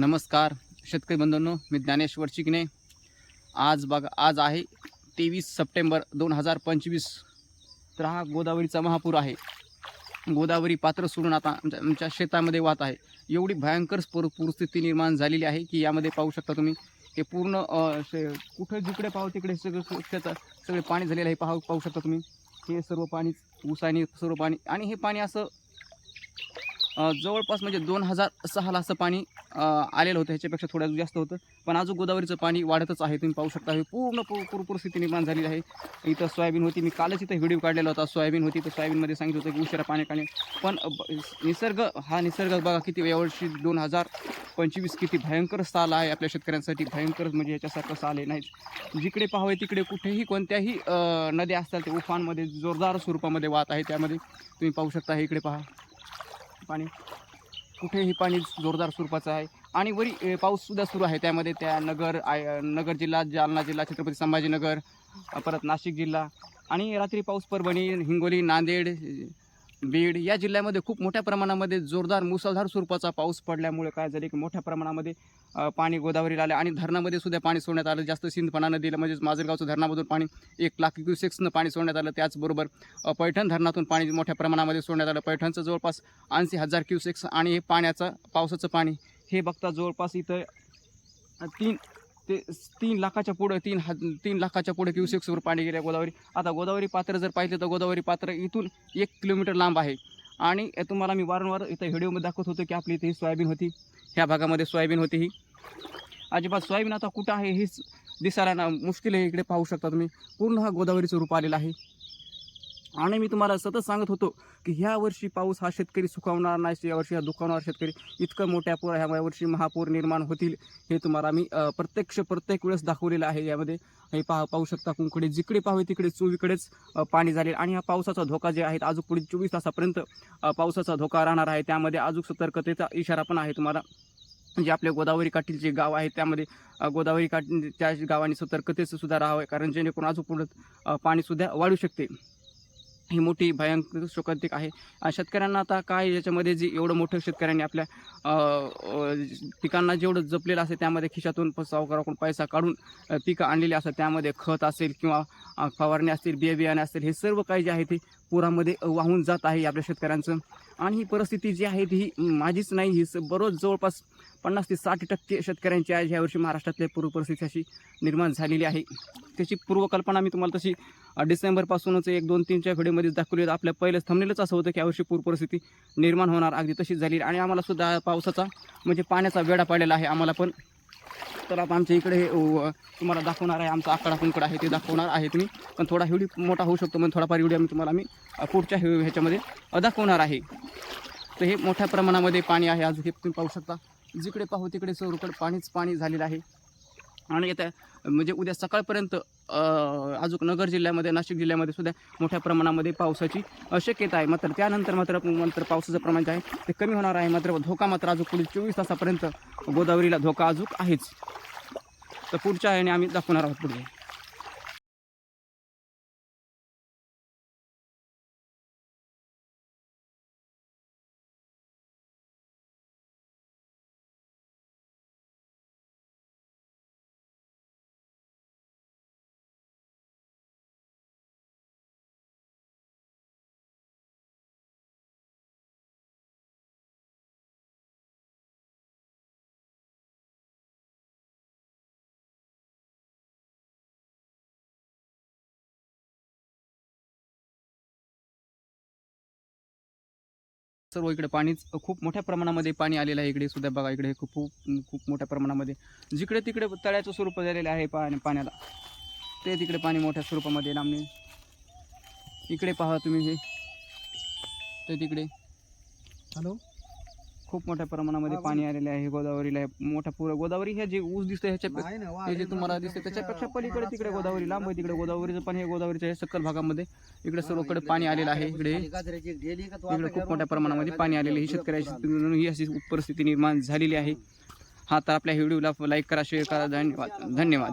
नमस्कार शेतकरी बंधूंनो मी ज्ञानेश्वर चिकणे आज बघा आज आहे तेवीस सप्टेंबर दोन हजार पंचवीस. तर हा गोदावरीचा महापूर आहे. गोदावरी पात्र सोडून आता आमच्या आमच्या शेतामध्ये वाहत आहे. एवढी भयंकर पूर पूरस्थिती निर्माण झालेली आहे की यामध्ये पाहू शकता तुम्ही. हे पूर्ण शे कुठे जिकडे पाहू तिकडे सगळं त्याचं सगळे पाणी झालेलं आहे पाहू पाहू शकता तुम्ही. हे सर्व पाणी ऊसाने सर्व पाणी. आणि हे पाणी असं जवळपास म्हणजे दोन हजार सहाला असं पाणी आलेलं होतं. ह्याच्यापेक्षा थोडं जास्त होतं. पण अजून गोदावरीचं पाणी वाढतच आहे. तुम्ही पाहू शकता हे पूर्ण पूर स्थिती निर्माण झालेली आहे. इथं सोयाबीन होती. मी कालच इथं व्हिडिओ काढलेला होता. सोयाबीन होती. तर सोयाबीनमध्ये सांगितलं होतं की उशिरा पाणी काढणे पण निसर्ग हा निसर्ग बघा किती यावर्षी दोन हजार पंचवीस किती भयंकर साल आहे आपल्या शेतकऱ्यांसाठी. भयंकर म्हणजे याच्यासारखं साल आहे. नाही जिकडे पाहावे तिकडे कुठेही कोणत्याही नद्या असतात ते उफानमध्ये जोरदार स्वरूपामध्ये वाहत आहे. त्यामध्ये तुम्ही पाहू शकता हे इकडे पहा. पाणी. कुठेही पाणी जोरदार स्वरूपाचं आहे. आणि वरी पाऊससुद्धा सुरू आहे. त्यामध्ये त्या नगर आय नगर जिल्हा जालना जिल्हा छत्रपती संभाजीनगर परत नाशिक जिल्हा. आणि रात्री पाऊस परभणी हिंगोली नांदेड बीड या जिल्ह्यामध्ये खूप मोठ्या प्रमाणामध्ये जोरदार मुसळधार स्वरूपाचा पाऊस पडल्यामुळे काय झाले की मोठ्या प्रमाणामध्ये पाणी गोदावरीला आले आणि धरणामध्ये सुद्धा पाणी सोडण्यात आलं. जास्त सिंधपणा नदीला म्हणजेच माजलगावचं धरणामधून पाणी एक लाख क्युसेक्सनं पाणी सोडण्यात आलं. त्याचबरोबर पैठण धरणातून पाणी मोठ्या प्रमाणामध्ये सोडण्यात आलं. पैठणचं जवळपास ऐंशी हजार क्युसेक्स आणि हे पाण्याचं पावसाचं पाणी हे बघता जवळपास इथं तीन ते तीन लाखाच्या पुढं तीन ह तीन लाखाच्या पुढे क्युसेक्सवर पाणी गेल्या गोदावरी. आता गोदावरी पात्र जर पाहिलं तर गोदावरी पात्र इथून एक किलोमीटर लांब आहे. आणि तुम्हाला मी वारंवार इथं व्हिडिओमध्ये दाखवत होतो की आपली इथे ही सोयाबीन होती. ह्या भागामध्ये सोयाबीन होती ही. अजिबात सोयाबीन आता कुठं आहे हेच दिसायला ना मुश्किल आहे इकडे पाहू शकता तुम्ही. पूर्ण हा गोदावरीचं रूप आलेला आहे. आणि मी तुम्हाला सतत सांगत होतो की ह्या वर्षी पाऊस हा शेतकरी सुखावणार नाही यावर्षी हा दुखावणार शेतकरी. इतकं मोठ्या पूर ह्या वर्षी महापूर निर्माण होतील हे तुम्हाला मी प्रत्यक्ष प्रत्येक वेळेस दाखवलेलं आहे यामध्ये. हे पाहा पाहू शकता कुंकडे जिकडे पाहावे तिकडे चोवीकडेच पाणी झाले आणि हा पावसाचा धोका जे आहे अजून पुढील चोवीस तासापर्यंत पावसाचा धोका राहणार आहे. त्यामध्ये अजून सतर्कतेचा इशारा पण आहे तुम्हाला. जे आपले गोदावरी काठील जे गाव आहे त्यामध्ये गोदावरी काठ त्या गावांनी सतर्कतेचं सुद्धा राहावं कारण जेणेकरून अजून पुढं पाणीसुद्धा वाढू शकते. ही मोठी भयंकर शोकांतिक आहे. शेतकऱ्यांना आता काय याच्यामध्ये जे एवढं मोठं शेतकऱ्यांनी आपल्या पिकांना जेवढं जपलेलं असेल त्यामध्ये खिशातून सावकाराकडून पैसा काढून पिकं आणलेली असतात त्यामध्ये खत असेल किंवा फवारणी असतील बिया बियाणे असतील हे सर्व काही जे आहे ते पुरामध्ये वाहून जात आहे आपल्या शेतकऱ्यांचं. आणि ही परिस्थिती जी आहे ती माझीच नाही ही स- बरोच जवळपास पन्नास ते साठ टक्के शेतकऱ्यांची आज यावर्षी महाराष्ट्रातल्या पूर्व परिस्थिती अशी निर्माण झालेली आहे. त्याची पूर्वकल्पना मी तुम्हाला तशी डिसेंबरपासूनच एक दोन तीनच्या घडीमध्ये दाखवली. होती. आपल्या पहिलेच थांबलेलंच असं होतं की यावर्षी पूर परिस्थिती निर्माण होणार अगदी तशीच झाली. आणि आम्हाला सुद्धा पावसाचा म्हणजे पाण्याचा वेढा पडलेला आहे आम्हाला पण. तर आता आमच्या इकडे हे, तुम्हाला दाखवणार आहे आमचा आकडा कुंकड आहे ते दाखवणार आहे तुम्ही. पण थोडा व्हिडिओ मोठा होऊ शकतो पण थोडाफार व्हिडिओ आम्ही तुम्हाला आम्ही पुढच्या ह्याच्यामध्ये दाखवणार आहे. तर हे मोठ्या प्रमाणामध्ये पाणी आहे. अजून हे तुम्ही पाहू शकता. जिकडे पाहू तिकडे सर्वकडे पाणीच पाणी झालेलं आहे. आणि येत्या म्हणजे उद्या सकाळपर्यंत अजूक अजून नगर जिल्ह्यामध्ये नाशिक जिल्ह्यामध्ये सुद्धा मोठ्या प्रमाणामध्ये पावसाची शक्यता आहे. मात्र त्यानंतर मात्र मात्र पावसाचं प्रमाण जे आहे ते कमी होणार आहे. मात्र धोका मात्र अजून पुढील चोवीस तासापर्यंत गोदावरीला धोका अजून आहेच. तर पुढच्या आहे आम्ही दाखवणार आहोत पुढे. सर्व इकडे पाणीच खूप मोठ्या प्रमाणामध्ये पाणी आलेलं आहे इकडे सुद्धा बघा इकडे खूप खूप खूप मोठ्या प्रमाणामध्ये. जिकडे तिकडे तळ्याचं स्वरूप झालेलं आहे पाणी पाण्याला ते तिकडे पाणी मोठ्या स्वरूपामध्ये लांबणे. इकडे पहा तुम्ही हे ते तिकडे. हॅलो? खूप मोठ्या प्रमाणामध्ये पाणी आलेले आहे गोदावरीला मोठ्या पुरा गोदावरी हे जे ऊस दिसतं ह्याच्या हे जे तुम्हाला दिसते त्याच्या त्याच्यापेक्षा पलीकडे तिकडे गोदावरी लांब आहे तिकडे. गोदावरीचं पण हे गोदावरीच्या हे सखल भागामध्ये. इकडे सर्वकडे पाणी आलेलं आहे इकडे. इकडे खूप मोठ्या प्रमाणामध्ये पाणी आलेले ही शेतकऱ्याची ही अशी परिस्थिती निर्माण झालेली आहे. हा तर आपल्या व्हिडिओला लाईक करा शेअर करा धन्यवाद. धन्यवाद.